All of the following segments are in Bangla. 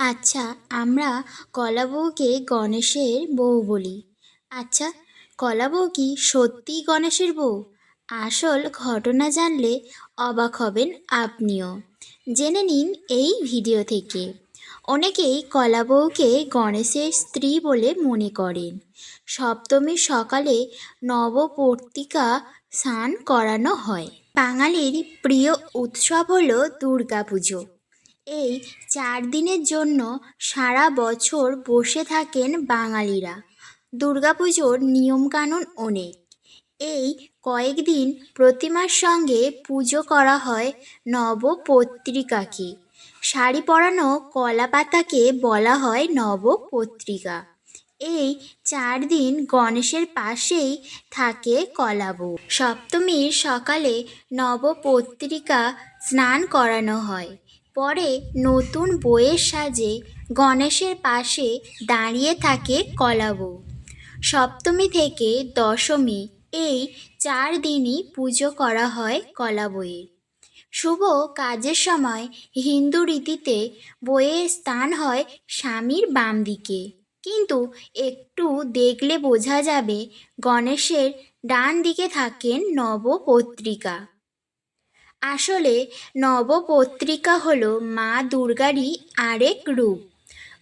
আচ্ছা আমরা কলা বউকে গণেশের বউ বলি। আচ্ছা কলা বউ কি সত্যিই গণেশের বউ? আসল ঘটনা জানলে অবাক হবেন আপনিও। জেনে নিন এই ভিডিও থেকে। অনেকেই কলা বউকে গণেশের স্ত্রী বলে মনে করেন। সপ্তমীর সকালে নবপর্তিকা স্নান করানো হয়। বাঙালির প্রিয় উৎসব হলো দুর্গাপুজো। এই চার দিনের জন্য সারা বছর বসে থাকেন বাঙালিরা। দুর্গাপুজোর নিয়মকানুন অনেক। এই কয়েকদিন প্রতিমার সঙ্গে পুজো করা হয় নবপত্রিকাকে। শাড়ি পরানো কলা পাতাকে বলা হয় নবপত্রিকা। এই চার দিন গণেশের পাশেই থাকে কলাবউ সপ্তমীর সকালে নবপত্রিকা স্নান করানো হয়। পরে নতুন বইয়ের সাজে গণেশের পাশে দাঁড়িয়ে থাকে কলাবউ। সপ্তমী থেকে দশমী এই চার দিনই পুজো করা হয় কলা বইয়ের শুভ কাজের সময় হিন্দু রীতিতে বইয়ের স্থান হয় স্বামীর বাম দিকে। কিন্তু একটু দেখলে বোঝা যাবে গণেশের ডান দিকে থাকেন নবপত্রিকা। আসলে নবপত্রিকা হল মা দুর্গারই আরেক রূপ।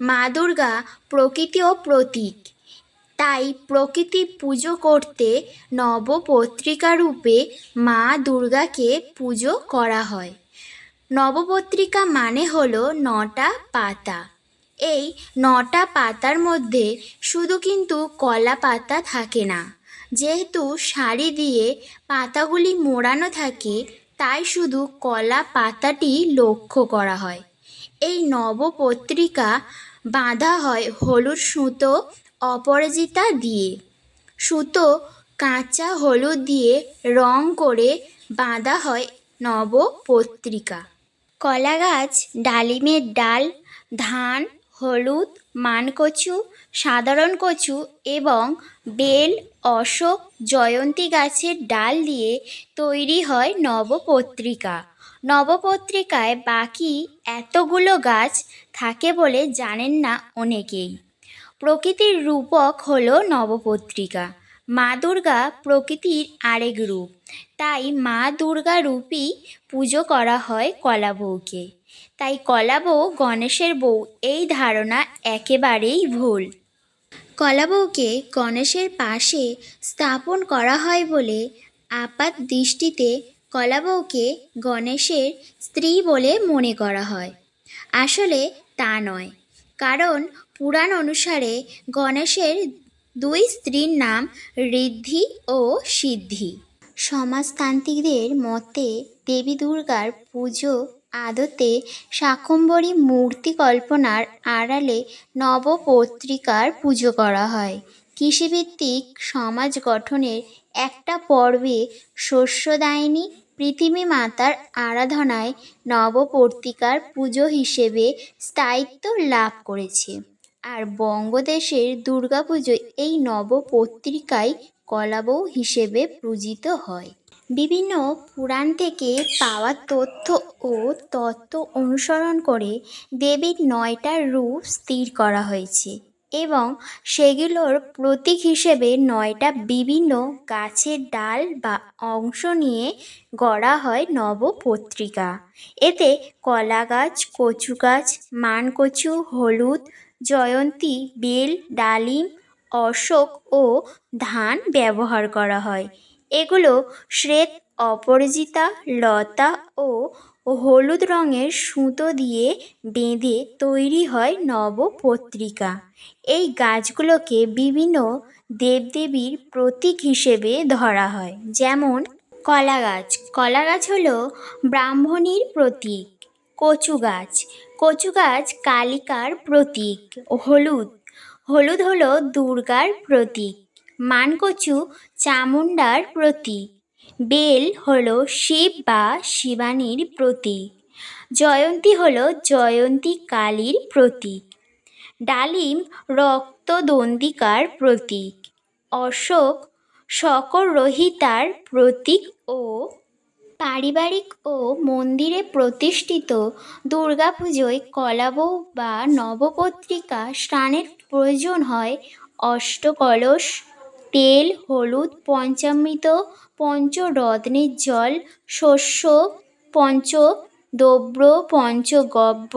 মা দুর্গা প্রকৃতি ও প্রতীক। তাই প্রকৃতি পুজো করতে নবপত্রিকা রূপে মা দুর্গাকে পুজো করা হয়। নবপত্রিকা মানে হলো নটা পাতা। এই নটা পাতার মধ্যে শুধু কিন্তু কলা পাতা থাকে না। যেহেতু শাড়ি দিয়ে পাতাগুলি মোড়ানো থাকে তাই শুধু কলা পাতাটি লক্ষ্য করা হয়। এই নবপত্রিকা বাঁধা হয় হলুদ সুতো অপরাজিতা দিয়ে। সুতো কাঁচা হলুদ দিয়ে রং করে বাঁধা হয় নবপত্রিকা। কলা গাছ ডালিমের ডাল, ধান হলুদ, মানকচু, সাধারণ কচু এবং বেল, অশোক জয়ন্তী গাছের ডাল দিয়ে তৈরি হয় নবপত্রিকা। নবপত্রিকায় বাকি এতগুলো গাছ থাকে বলে জানেন না অনেকেই। প্রকৃতির রূপক হলো নবপত্রিকা। মা দুর্গা প্রকৃতির আরেক রূপ। তাই মা দুর্গা রূপই পুজো করা হয় কলা বউকে। তাই কলা বউ গণেশের বউ, এই ধারণা একেবারেই ভুল। কলা বউকে গণেশের পাশে স্থাপন করা হয় বলে আপাত দৃষ্টিতে কলা বউকে গণেশের স্ত্রী বলে মনে করা হয়। আসলে তা নয়। কারণ পুরাণ অনুসারে গণেশের দুই স্ত্রীর নাম ঋদ্ধি ও সিদ্ধি। সমাজতান্ত্রিকদের মতে দেবী দুর্গার পুজো আদতে শাকম্বরী মূর্তি কল্পনার আড়ালে নবপত্রিকার পুজো করা হয়। কৃষিভিত্তিক সমাজ গঠনের একটা পর্বে শস্যদায়িনী পৃথিবী মাতার আরাধনায় নবপত্রিকার পুজো হিসেবে স্থায়িত্ব লাভ করেছে। আর বঙ্গদেশের দুর্গাপুজো এই নবপত্রিকায় কলাবউ হিসেবে পূজিত হয়। বিভিন্ন পুরাণ থেকে পাওয়া তথ্য ও তত্ত্ব অনুসরণ করে দেবীর নয়টা রূপ স্থির করা হয়েছে এবং সেগুলোর প্রতীক হিসেবে নয়টা বিভিন্ন গাছের ডাল বা অংশ নিয়ে গড়া হয় নবপত্রিকা। এতে কলা গাছ কচু গাছ মানকচু, হলুদ জয়ন্তী, বেল, ডালিম, অশোক ও ধান ব্যবহার করা হয়। এগুলো শ্বেত, অপরাজিতা, লতা ও হলুদ রঙের সুতো দিয়ে বেঁধে তৈরি হয় নবপত্রিকা। এই গাছগুলোকে বিভিন্ন দেবদেবীর প্রতীক হিসেবে ধরা হয়, যেমন কলা গাছ কলা গাছ হলো ব্রাহ্মণীর প্রতীক। কচু গাছ কচু গাছ কালিকার প্রতীক, হলুদ। হলুদ হলো দুর্গার প্রতীক। মানকচু চামুণ্ডার প্রতীক। বেল হলো শিব বা শিবানীর প্রতীক। জয়ন্তী হলো জয়ন্তী কালীর প্রতীক। ডালিম রক্তদন্দিকার প্রতীক। অশোক শকররহিতার প্রতীক ও পারিবারিক ও মন্দিরে প্রতিষ্ঠিত দুর্গাপুজোয় কলাবউ বা নবপত্রিকা স্নানের প্রয়োজন হয়। অষ্টকলস, তেল, হলুদ, পঞ্চামৃত পঞ্চরত্নের জল, শস্য, পঞ্চদ্রব্য, পঞ্চগব্য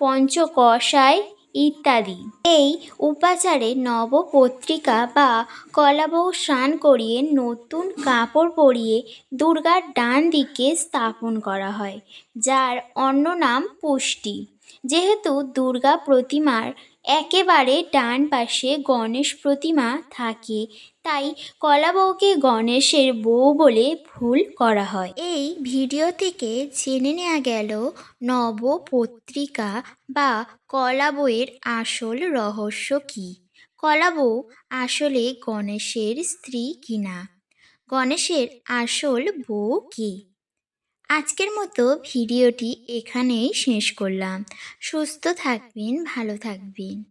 পঞ্চকষায় ইত্যাদি। এই উপাচারে নব পত্রিকা বা কলাবৌ স্নান করিয়ে নতুন কাপড় পরিয়ে দুর্গার ডান দিকে স্থাপন করা হয়, যার অন্য নাম পুষ্টি। যেহেতু দুর্গা প্রতিমার একেবারে ডান পাশে গণেশ প্রতিমা থাকে। তাই কলাবউকে গণেশের বউ বলে ভুল করা হয়। এই ভিডিও থেকে জেনে নেওয়া গেল, নবপত্রিকা বা কলা কলাবউয়ের আসল রহস্য কী? কলাবউ আসলে গণেশের স্ত্রী কিনা? গণেশের আসল বউ কে? আজকের মতো ভিডিওটি এখানেই শেষ করলাম। সুস্থ থাকবেন ভালো থাকবেন।